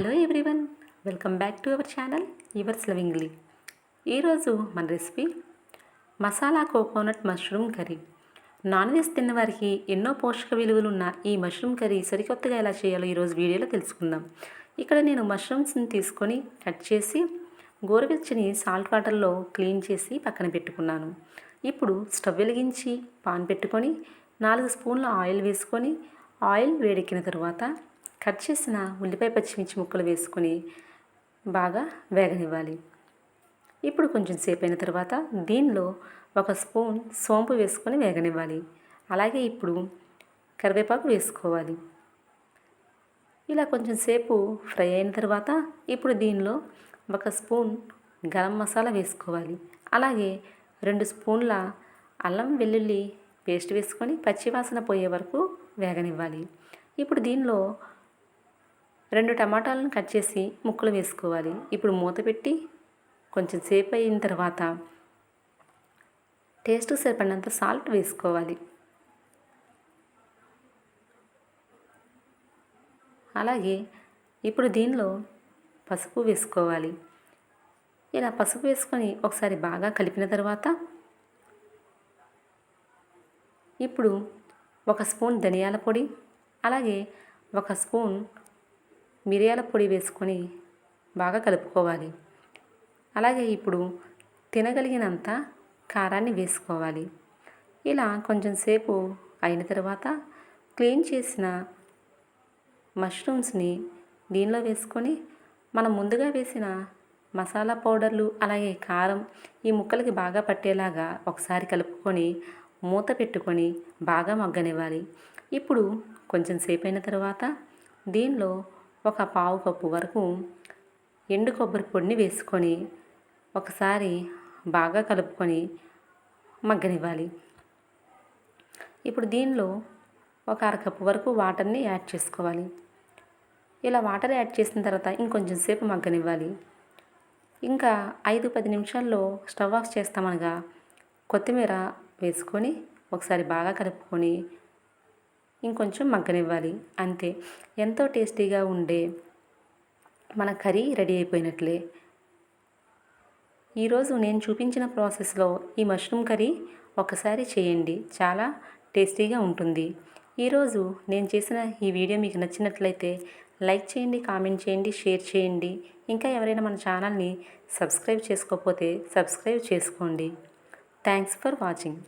Hello everyone welcome back to our channel yours lovingly ఈరోజు మన recipe masala coconut mushroom curry. Non veg తిన్న వారికి ఎన్నో పోషక విలువలు ఉన్న ఈ మష్రూమ్ కర్రీ సరికొత్తగా ఎలా చేయాలో ఈరోజు వీడియోలో తెలుసుకుందాం. ఇక్కడ నేను మష్రూమ్స్ని తీసుకొని కట్ చేసి గోరువెచ్చని సాల్ట్ వాటర్లో క్లీన్ చేసి పక్కన పెట్టుకున్నాను. ఇప్పుడు స్టవ్ వెలిగించి పాన్ పెట్టుకొని నాలుగు స్పూన్ల ఆయిల్ వేసుకొని ఆయిల్ వేడెక్కిన తర్వాత కట్ చేసిన ఉల్లిపాయ పచ్చిమిర్చి ముక్కలు వేసుకొని బాగా వేగనివ్వాలి. ఇప్పుడు కొంచెం సేపు అయిన తర్వాత దీనిలో ఒక స్పూన్ సోంపు వేసుకొని వేగనివ్వాలి. అలాగే ఇప్పుడు కరివేపాకు వేసుకోవాలి. ఇలా కొంచెం సేపు ఫ్రై అయిన తర్వాత ఇప్పుడు దీనిలో ఒక స్పూన్ గరం మసాలా వేసుకోవాలి. అలాగే రెండు స్పూన్ల అల్లం వెల్లుల్లి పేస్ట్ వేసుకొని పచ్చివాసన పోయే వరకు వేగనివ్వాలి. ఇప్పుడు దీనిలో రెండు టమాటాలను కట్ చేసి ముక్కలు వేసుకోవాలి. ఇప్పుడు మూత పెట్టి కొంచెం సేపు అయిన తర్వాత టేస్ట్ సరిపడినంత సాల్ట్ వేసుకోవాలి. అలాగే ఇప్పుడు దీనిలో పసుపు వేసుకోవాలి. ఇలా పసుపు వేసుకొని ఒకసారి బాగా కలిపిన తర్వాత ఇప్పుడు ఒక స్పూన్ ధనియాల పొడి అలాగే ఒక స్పూన్ మిరియాల పొడి వేసుకొని బాగా కలుపుకోవాలి. అలాగే ఇప్పుడు తినగలిగినంత కారాన్ని వేసుకోవాలి. ఇలా కొంచెం సేపు అయిన తర్వాత క్లీన్ చేసిన మష్రూమ్స్ని దీనిలో వేసుకొని మనం ముందుగా వేసిన మసాలా పౌడర్లు అలాగే కారం ఈ ముక్కలకి బాగా పట్టేలాగా ఒకసారి కలుపుకొని మూత పెట్టుకొని బాగా మగ్గనివ్వాలి. ఇప్పుడు కొంచెం సేపు అయిన తర్వాత దీనిలో ఒక పావు కప్పు వరకు ఎండు కొబ్బరి పొడిని వేసుకొని ఒకసారి బాగా కలుపుకొని మగ్గనివ్వాలి. ఇప్పుడు దీనిలో ఒక అరకప్పు వరకు వాటర్ని యాడ్ చేసుకోవాలి. ఇలా వాటర్ యాడ్ చేసిన తర్వాత ఇంకొంచెం సేపు మగ్గనివ్వాలి. ఇంకా ఐదు పది నిమిషాల్లో స్టవ్ ఆఫ్ చేస్తామనగా కొత్తిమీర వేసుకొని ఒకసారి బాగా కలుపుకొని ఇంకొంచెం మగ్గనివ్వాలి. అంతే. ఎంతో టేస్టీగా ఉండే మన కర్రీ రెడీ అయిపోయినట్లే. ఈరోజు నేను చూపించిన ప్రాసెస్లో ఈ మష్రూమ్ కర్రీ ఒకసారి చేయండి. చాలా టేస్టీగా ఉంటుంది. ఈరోజు నేను చేసిన ఈ వీడియో మీకు నచ్చినట్లయితే లైక్ చేయండి కామెంట్ చేయండి షేర్ చేయండి. ఇంకా ఎవరైనా మన ఛానల్ని సబ్స్క్రైబ్ చేసుకోకపోతే సబ్స్క్రైబ్ చేసుకోండి. Thanks for watching.